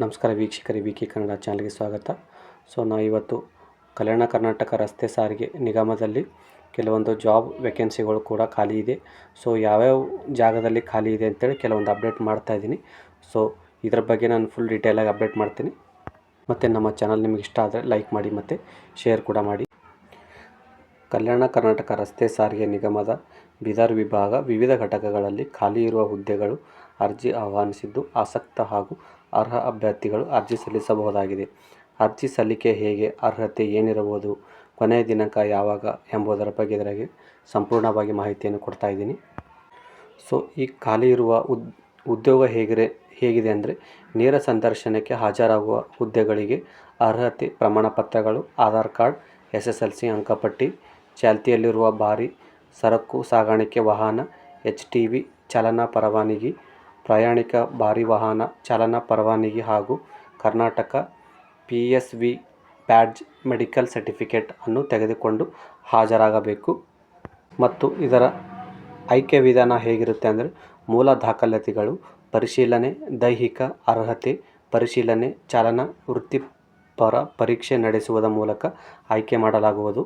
ನಮಸ್ಕಾರ ವೀಕ್ಷಕರೇ, V K Kannada ಚಾನಲ್ಗೆ ಸ್ವಾಗತ. ಸೊ, ನಾವು ಇವತ್ತು ಕಲ್ಯಾಣ ಕರ್ನಾಟಕ ರಸ್ತೆ ಸಾರಿಗೆ ನಿಗಮದಲ್ಲಿ ಕೆಲವೊಂದು ಜಾಬ್ ವೇಕೆನ್ಸಿಗಳು ಕೂಡ ಖಾಲಿ ಇದೆ. ಸೊ, ಯಾವ್ಯಾವ ಜಾಗದಲ್ಲಿ ಖಾಲಿ ಇದೆ ಅಂತೇಳಿ ಕೆಲವೊಂದು ಅಪ್ಡೇಟ್ ಮಾಡ್ತಾ ಇದ್ದೀನಿ. ಸೊ, ಇದ್ರ ಬಗ್ಗೆ ನಾನು ಫುಲ್ ಡೀಟೇಲಾಗಿ ಅಪ್ಡೇಟ್ ಮಾಡ್ತೀನಿ. ಮತ್ತು ನಮ್ಮ ಚಾನಲ್ ನಿಮಗೆ ಇಷ್ಟ ಆದರೆ ಲೈಕ್ ಮಾಡಿ ಮತ್ತು ಶೇರ್ ಕೂಡ ಮಾಡಿ. ಕಲ್ಯಾಣ ಕರ್ನಾಟಕ ರಸ್ತೆ ಸಾರಿಗೆ ನಿಗಮದ ಬೀದರ್ ವಿಭಾಗ ವಿವಿಧ ಘಟಕಗಳಲ್ಲಿ ಖಾಲಿ ಇರುವ ಹುದ್ದೆಗಳು ಅರ್ಜಿ ಆಹ್ವಾನಿಸಿದ್ದು ಆಸಕ್ತ ಹಾಗೂ ಅರ್ಹ ಅಭ್ಯರ್ಥಿಗಳು ಅರ್ಜಿ ಸಲ್ಲಿಸಬಹುದಾಗಿದೆ. ಅರ್ಜಿ ಸಲ್ಲಿಕೆ ಹೇಗೆ ಅರ್ಹತೆ ಏನಿರಬಹುದು, ಕೊನೆಯ ದಿನಾಂಕ ಯಾವಾಗ ಎಂಬುದರ ಬಗ್ಗೆ ಇದರಾಗಿ ಸಂಪೂರ್ಣವಾಗಿ ಮಾಹಿತಿಯನ್ನು ಕೊಡ್ತಾ ಇದ್ದೀನಿ. ಸೊ, ಈ ಖಾಲಿ ಇರುವ ಉದ್, ಉದ್ಯೋಗ ಹೇಗಿದೆ ಹೇಗಿದೆ ಅಂದರೆ, ನೇರ ಸಂದರ್ಶನಕ್ಕೆ ಹಾಜರಾಗುವ ಹುದ್ದೆಗಳಿಗೆ ಅರ್ಹತೆ ಪ್ರಮಾಣ ಪತ್ರಗಳು Aadhaar card, S S L C ಅಂಕಪಟ್ಟಿ, ಚಾಲ್ತಿಯಲ್ಲಿರುವ ಭಾರಿ ಸರಕು, ಸಾಗಾಣಿಕೆ ವಾಹನ, ಎಚ್ ಟಿ ವಿ, ಚಲನಾ ಪರವಾನಗಿ ಪ್ರಯಾಣಿಕ ಭಾರಿ ವಾಹನ ಚಾಲನಾ ಪರವಾನಗಿ ಹಾಗೂ Karnataka P S V badge medical certificate ಅನ್ನು ತೆಗೆದುಕೊಂಡು ಹಾಜರಾಗಬೇಕು. ಮತ್ತು ಇದರ ಆಯ್ಕೆ ವಿಧಾನ ಹೇಗಿರುತ್ತೆ ಅಂದರೆ ಮೂಲ ದಾಖಲಾತಿಗಳು, ಪರಿಶೀಲನೆ, ದೈಹಿಕ ಅರ್ಹತೆ, ಪರಿಶೀಲನೆ, ಚಾಲನಾ ವೃತ್ತಿಪರ ಪರೀಕ್ಷೆ ನಡೆಸುವುದರ ಮೂಲಕ ಆಯ್ಕೆ ಮಾಡಲಾಗುವುದು.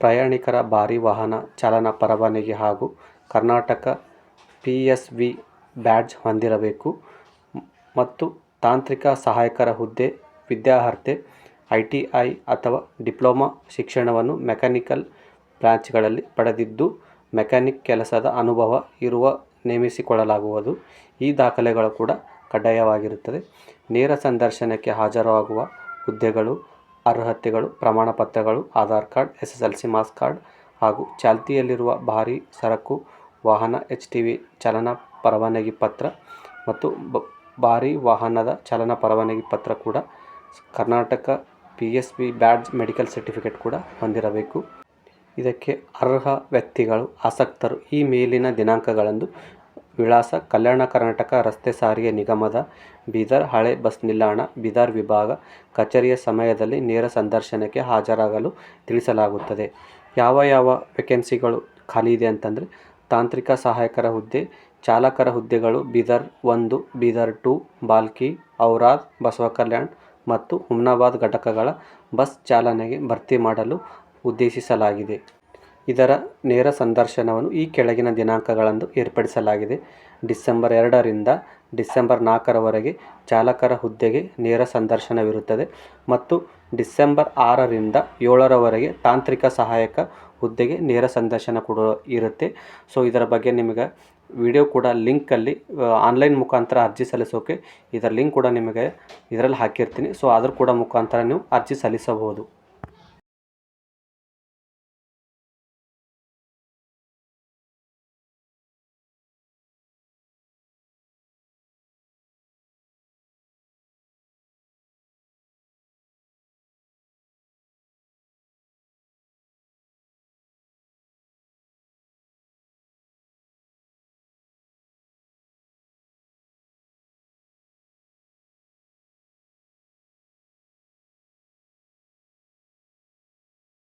ಪ್ರಯಾಣಿಕರ ಭಾರಿ ವಾಹನ ಚಾಲನಾ ಪರವಾನಗಿ ಹಾಗೂ Karnataka P S V badge ಹೊಂದಿರಬೇಕು. ಮತ್ತು ತಾಂತ್ರಿಕ ಸಹಾಯಕರ ಹುದ್ದೆ, ವಿದ್ಯಾರ್ಹತೆ, ಐ ಟಿ ಐ ಅಥವಾ ಡಿಪ್ಲೊಮಾ ಶಿಕ್ಷಣವನ್ನು ಮೆಕ್ಯಾನಿಕಲ್ ಬ್ರಾಂಚ್ಗಳಲ್ಲಿ ಪಡೆದಿದ್ದು, ಮೆಕ್ಯಾನಿಕ್ ಕೆಲಸದ ಅನುಭವ ಇರುವ ನೇಮಿಸಿಕೊಳ್ಳಲಾಗುವುದು. ಈ ದಾಖಲೆಗಳು ಕೂಡ ಕಡ್ಡಾಯವಾಗಿರುತ್ತದೆ. ನೇರ ಸಂದರ್ಶನಕ್ಕೆ ಹಾಜರಾಗುವ ಹುದ್ದೆಗಳು, ಅರ್ಹತೆಗಳು ಪ್ರಮಾಣ ಪತ್ರಗಳು Aadhaar card, S S L C marks card ಹಾಗೂ ಚಾಲ್ತಿಯಲ್ಲಿರುವ ಭಾರೀ ಸರಕು, ವಾಹನ, ಎಚ್ ಟಿ ವಿ, ಚಾಲನಾ ಪರವಾನಗಿ ಪತ್ರ ಮತ್ತು ಭಾರಿ ವಾಹನದ ಚಲನ ಪರವಾನಗಿ ಪತ್ರ ಕೂಡ Karnataka P S B badge medical certificate ಕೂಡ ಹೊಂದಿರಬೇಕು. ಇದಕ್ಕೆ ಅರ್ಹ ವ್ಯಕ್ತಿಗಳು, ಆಸಕ್ತರು ಈ ಮೇಲಿನ ದಿನಾಂಕಗಳಂದು ವಿಳಾಸ ಕಲ್ಯಾಣ ಕರ್ನಾಟಕ ರಸ್ತೆ ಸಾರಿಗೆ ನಿಗಮದ ಬೀದರ್ ಹಳೆ ಬಸ್ ನಿಲ್ದಾಣ, ಬೀದರ್ ವಿಭಾಗ ಕಚೇರಿಯ ಸಮಯದಲ್ಲಿ ನೇರ ಸಂದರ್ಶನಕ್ಕೆ ಹಾಜರಾಗಲು ತಿಳಿಸಲಾಗುತ್ತದೆ. ಯಾವ ಯಾವ ವೇಕೆನ್ಸಿಗಳು ಖಾಲಿ ಇದೆ ಅಂತಂದರೆ ತಾಂತ್ರಿಕ ಸಹಾಯಕರ ಹುದ್ದೆ ಚಾಲಕರ ಹುದ್ದೆಗಳು ಬೀದರ್ ಒಂದು, ಬೀದರ್ ಟು, ಬಾಲ್ಕಿ, ಔರಾದ್ ಬಸವ ಕಲ್ಯಾಣ್ ಮತ್ತು ಹುಮ್ನಾಬಾದ್ ಘಟಕಗಳ ಬಸ್ ಚಾಲನೆಗೆ ಭರ್ತಿ ಮಾಡಲು ಉದ್ದೇಶಿಸಲಾಗಿದೆ. ಇದರ ನೇರ ಸಂದರ್ಶನವನ್ನು ಈ ಕೆಳಗಿನ ದಿನಾಂಕಗಳಂದು ಏರ್ಪಡಿಸಲಾಗಿದೆ. ಡಿಸೆಂಬರ್ ಎರಡರಿಂದ ಡಿಸೆಂಬರ್ ನಾಲ್ಕರವರೆಗೆ ಚಾಲಕರ ಹುದ್ದೆಗೆ ನೇರ ಸಂದರ್ಶನವಿರುತ್ತದೆ ಮತ್ತು ಡಿಸೆಂಬರ್ ಆರರಿಂದ ಏಳರವರೆಗೆ ತಾಂತ್ರಿಕ ಸಹಾಯಕ ಹುದ್ದೆಗೆ ನೇರ ಸಂದರ್ಶನ ಕೂಡ ಇರುತ್ತೆ. ಸೊ ಇದರ ಬಗ್ಗೆ ನಿಮಗೆ ವಿಡಿಯೋ ಕೂಡ ಲಿಂಕಲ್ಲಿ ಆನ್ಲೈನ್ ಮುಖಾಂತರ ಅರ್ಜಿ ಸಲ್ಲಿಸೋಕೆ ಇದರ ಲಿಂಕ್ ಕೂಡ ನಿಮಗೆ ಇದರಲ್ಲಿ ಹಾಕಿರ್ತೀನಿ. ಸೊ, ಅದ್ರ ಕೂಡ ಮುಖಾಂತರ ನೀವು ಅರ್ಜಿ ಸಲ್ಲಿಸಬಹುದು.